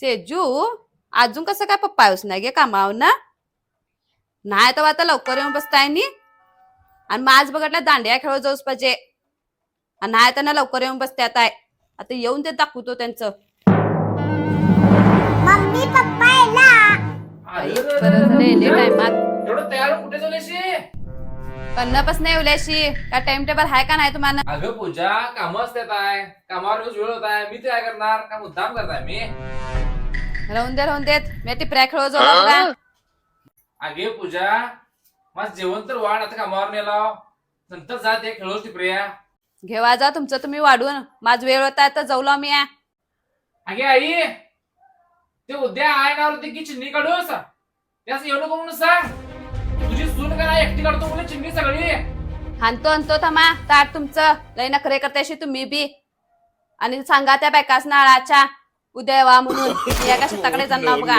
सेजू अजून कसं काय पप्पा येऊस नाही गे कामावर ना? नाही तर आता लवकर येऊन बसताय नी. आणि माझ बघटला दांड्या खेळत जाऊस पाहिजे. आणि नाही तर ना लवकर येऊन बसते आता. आता येऊन ते दाखवतो त्यांचं. मम्मी पप्पा येले टायमात एवढं तयार कुठे कन्नापासून येवल्याशी काय टाइम टेबल आहे का नाही तुम्हाला? अगं पूजा कामं असतात आहे. कामावर रोज वेळ होत आहे. मी ते काय करणार? का मुद्दाम करताय मी? राहून दे राहून देत. मी टिपऱ्या जाऊ बघा अगे पूजा माझं जेवण तर वाढ आता कामावर नेलाव. नंतर जा ते खेळूच टिपऱ्या घेवा जा तुमचं तुम्ही वाढून. माझ वेळ होता तर जाऊला मी आ. अगे आई ते उद्या आहे ना होती की चिन्नी काढूस? त्यास येऊ नको म्हणून सांग. तुझी सून करा एकटी म्हणून चिन्नी सगळी. आणतो थांबा. ताट तुमचं. लय नखरे करतायशी तुम्ही बी. आणि सांगा त्या बायकास नाळाच्या उद्या वा म्हणून. या का शेताकडे जाणार बघा.